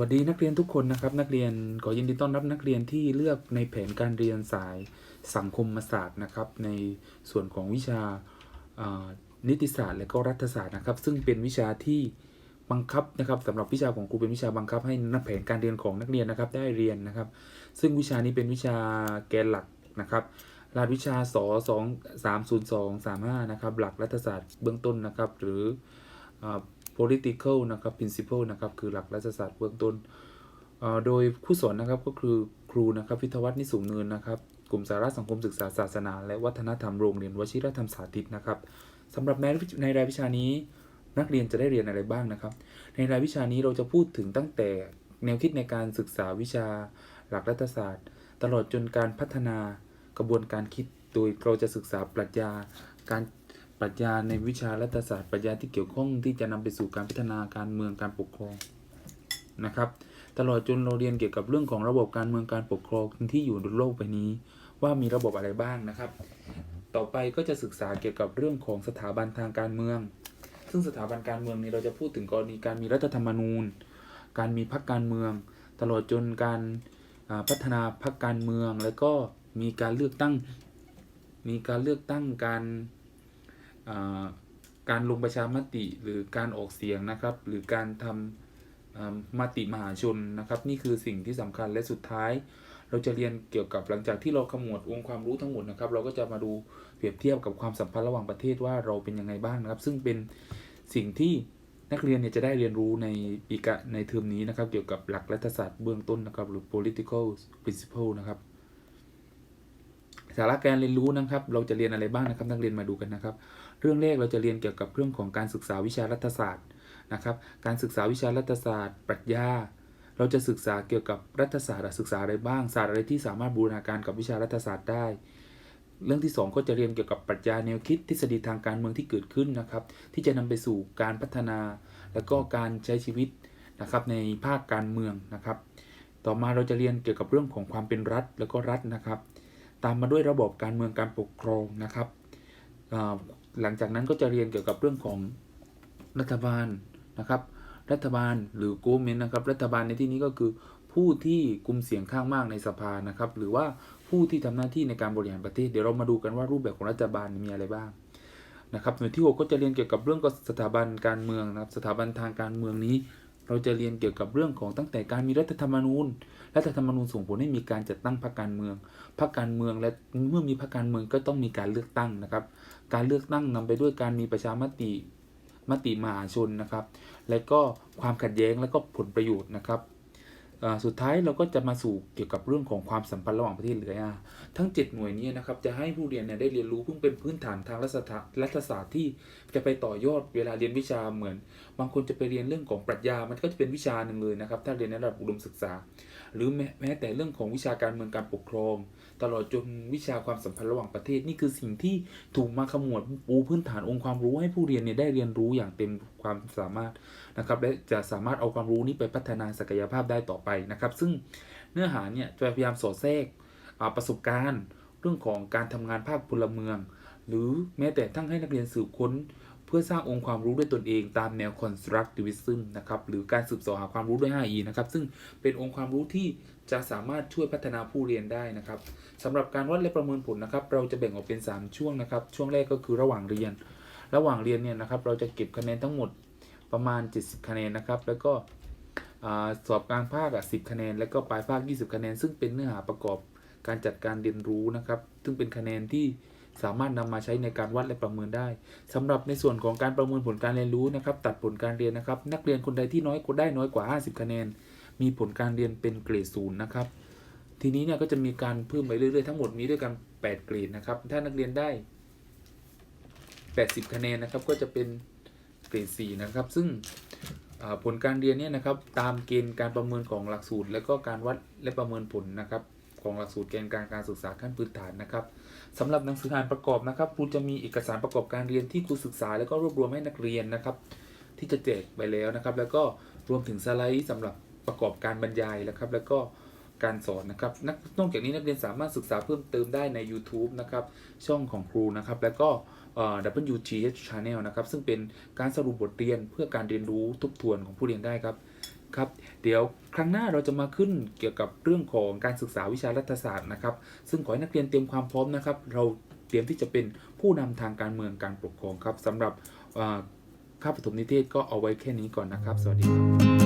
วัสดีนักเรียนทุกคนนะครับนักเรียนขอยินดีต้อนรับนักเรียนที่เลือกในแผนการเรียนสายสังคมศาสตร์นะครับ ในส่วนของวิชาอ่านิติศาสตร์ และก็รัฐศาสตร์นะครับ ซึ่งเป็นวิชาที่บังคับนะครับสำหรับวิชาของครูเป็นวิชาบังคับให้นักแผนการเรียนของนักเรียนนะครับได้เรียนนะครับ ซึ่งวิชานี้เป็นวิชาแกนหลักนะครับรหัสวิชาสสองสามศูนย์สองสามห้านะครับหลักรัฐศาสตร์เบื้องต้นนะครับหรืออ political นะครับ principle นะครับคือหลักรัฐศาสตร์เบื้องต้น โดยผู้สอนนะครับก็คือครูนะครับพิทวัฒน์นิสุงเนินนะครับ กลุ่มสาระสังคมศึกษาศาสนา และวัฒนธรรมโรงเรียนวชิรธรรมสาธิตนะครับสำหรับในรายวิชานี้นักเรียนจะได้เรียนอะไรบ้างนะครับ ในรายวิชานี้เราจะพูดถึงตั้งแต่แนวคิดในการศึกษาวิชา หลักรัฐศาสตร์ ตลอดจนการพัฒนากระบวนการคิด โดยเราจะศึกษาปรัชญาการ ปรัชญาในวิชารัฐศาสตร์ปรัชญาที่เกี่ยวข้องที่จะนำไปสู่การพัฒนาการเมืองการปกครองนะครับ ตลอดจนเราเรียนเกี่ยวกับเรื่องของระบบการเมืองการปกครองที่อยู่บนโลกใบนี้ ว่ามีระบบอะไรบ้างนะครับ ต่อไปก็จะศึกษาเกี่ยวกับเรื่องของสถาบันทางการเมือง ซึ่งสถาบันการเมืองนี้เราจะพูดถึงกรณีการมีรัฐธรรมนูญ การมีพรรคการเมือง ตลอดจนการพัฒนาพรรคการเมือง แล้วก็มีการเลือกตั้ง มีการเลือกตั้งการ การลงประชามติหรือการออกเสียงนะครับ หรือการทำมติมหาชนนะครับ นี่คือสิ่งที่สำคัญและสุดท้าย เราจะเรียนเกี่ยวกับหลังจากที่เราขมวดองค์ความรู้ทั้งหมดนะครับ เราก็จะมาดูเปรียบเทียบกับความสัมพันธ์ระหว่างประเทศว่าเราเป็นยังไงบ้างนะครับ ซึ่งเป็นสิ่งที่นักเรียนเนี่ยจะได้เรียนรู้ในปีกะในเทอมนี้นะครับ เกี่ยวกับหลักรัฐศาสตร์เบื้องต้นนะครับ หรือ political principle นะครับสาระการเรียนรู้นะครับ เราจะเรียนอะไรบ้างนะครับ นักเรียนมาดูกันนะครับ เรื่องแรกเราจะเรียนเกี่ยวกับเรื่องของการศึกษาวิชารัฐศาสตร์นะครับ การศึกษาวิชารัฐศาสตร์ ปรัชญา เราจะศึกษาเกี่ยวกับรัฐศาสตร์ศึกษาอะไรบ้างศาสตร์อะไรที่สามารถบูรณาการกับวิชารัฐศาสตร์ได้ เรื่องที่ 2 ก็จะเรียนเกี่ยวกับปรัชญาแนวคิดทฤษฎีทางการเมืองที่เกิดขึ้นนะครับ ที่จะนำไปสู่การพัฒนา และก็การใช้ชีวิตนะครับในภาคการเมืองนะครับ ต่อมาเราจะเรียนเกี่ยวกับเรื่องของความเป็นรัฐแล้วก็รัฐนะครับ ตามมาด้วยระบบการเมืองการปกครองนะครับ หลังจากนั้นก็จะเรียนเกี่ยวกับเรื่องของรัฐบาลนะครับ รัฐบาลหรือ government นะครับ รัฐบาลในที่นี้ก็คือผู้ที่กุมเสียงข้างมากในสภานะครับ หรือว่าผู้ที่ทำหน้าที่ในการบริหารประเทศเดี๋ยวเรามาดูกันว่ารูปแบบของรัฐบาลมีอะไรบ้างนะครับหน่วยที่ 6 ก็จะเรียนเกี่ยวกับเรื่องของสถาบันการเมืองนะครับ สถาบันทางการเมืองนี้ เราจะเรียนเกี่ยวกับเรื่องของตั้งแต่การมีรัฐธรรมนูญ รัฐธรรมนูญส่งผลให้มีการจัดตั้งพรรคการเมือง พรรคการเมืองและเมื่อมีพรรคการเมืองก็ต้องมีการเลือกตั้งนะครับ การเลือกตั้งนำไปด้วยการมีประชามติมติมหาชนนะครับ และก็ความขัดแย้งและก็ผลประโยชน์นะครับ สุดท้ายเราก็จะมาสู่เกี่ยวกับเรื่องของความสัมพันธ์ระหว่างประเทศหรือ IR ทั้ง 7 หน่วยนี้นะครับจะให้ผู้เรียนเนี่ยได้เรียนรู้เพิ่งเป็นพื้นฐานทางรัฐศาสตร์ที่จะไปต่อยอดเวลาเรียนวิชาเหมือน บางคนจะไปเรียนเรื่องของปรัชญา มันก็จะเป็นวิชาหนึ่งเลยนะครับ ถ้าเรียนในระดับอุดมศึกษา หรือแม้แม้แต่เรื่องของวิชาการเมืองการปกครอง ตลอดจนวิชาความสัมพันธ์ระหว่างประเทศนี่คือสิ่งที่ถูกมาขมวดปูพื้นฐานองค์ความรู้ให้ผู้เรียนเนี่ยได้เรียนรู้อย่างเต็มความสามารถนะครับและจะสามารถเอาความรู้นี้ไปพัฒนาศักยภาพได้ต่อไปนะครับ ซึ่งเนื้อหาเนี่ยจะพยายามสอดแทรกอ่าประสบการณ์เรื่องของการทำงานภาคพลเมือง หรือแม้แต่ทั้งให้นักเรียนสืบค้น เพื่อสร้างองค์ความรู้ด้วยตนเองตามแนว constructivism นะครับหรือการสืบเสาะหาความรู้ด้วย 5E นะครับซึ่งเป็นองค์ความรู้ที่จะสามารถช่วยพัฒนาผู้เรียนได้นะครับสำหรับการวัดและประเมินผลนะครับ เราจะแบ่งออกเป็น 3 ช่วงนะครับ ช่วงแรกก็คือระหว่างเรียน ระหว่างเรียนเนี่ยนะครับเราจะเก็บคะแนนทั้งหมดประมาณ 70 คะแนนนะครับ แล้วก็สอบกลางภาคอะ10คะแนน แล้วก็ปลายภาค 20 คะแนน ซึ่งเป็นเนื้อหาประกอบการจัดการเรียนรู้นะครับ ซึ่งเป็นคะแนนที่สามารถนำมาใช้ในการวัดและประเมินได้สำหรับในส่วนของการประเมินผลการเรียนรู้นะครับ ตัดผลการเรียนนะครับ นักเรียนคนใดที่น้อยกว่าได้น้อยกว่า 50 คะแนน มีผลการเรียนเป็นเกรดศูนย์นะครับ ทีนี้เนี่ยก็จะมีการเพิ่มไปเรื่อยๆทั้งหมดมีด้วยกัน 8 เกรดนะครับ ถ้านักเรียนได้ 80 คะแนนนะครับก็จะเป็นเกรด4นะครับ ซึ่งผลการเรียนเนี่ยนะครับตามเกณฑ์การประเมินของหลักสูตร และก็การวัดและประเมินผลนะครับของหลักสูตรเกณฑ์การการศึกษาขั้นพื้นฐานนะครับสำหรับหนังสืออ่านประกอบนะครับครูจะมีเอกสารประกอบการเรียนที่ครูศึกษา แล้วก็รวบรวมให้นักเรียนนะครับ ที่จะแจกไปแล้วนะครับ แล้วก็รวมถึงสไลด์สำหรับประกอบการบรรยายนะครับ แล้วก็ การสอนนะครับนอกจากนี้นักเรียนสามารถศึกษาเพิ่มเติมได้ใน YouTube นะครับ ช่องของครูนะครับ แล้วก็เอ่อ WGH Channel นะครับ ซึ่งเป็นการสรุปบทเรียนเพื่อการเรียนรู้ทบทวนของผู้เรียนได้ครับครับ เดี๋ยวครั้งหน้าเราจะมาขึ้นเกี่ยวกับเรื่องของการศึกษาวิชารัฐศาสตร์นะครับ ซึ่งขอให้นักเรียนเตรียมความพร้อมนะครับ เราเตรียมที่จะเป็นผู้นำทางการเมืองการปกครองครับสำหรับอ่าปฐมนิเทศก็เอาไว้แค่นี้ก่อนนะครับ สวัสดีครับ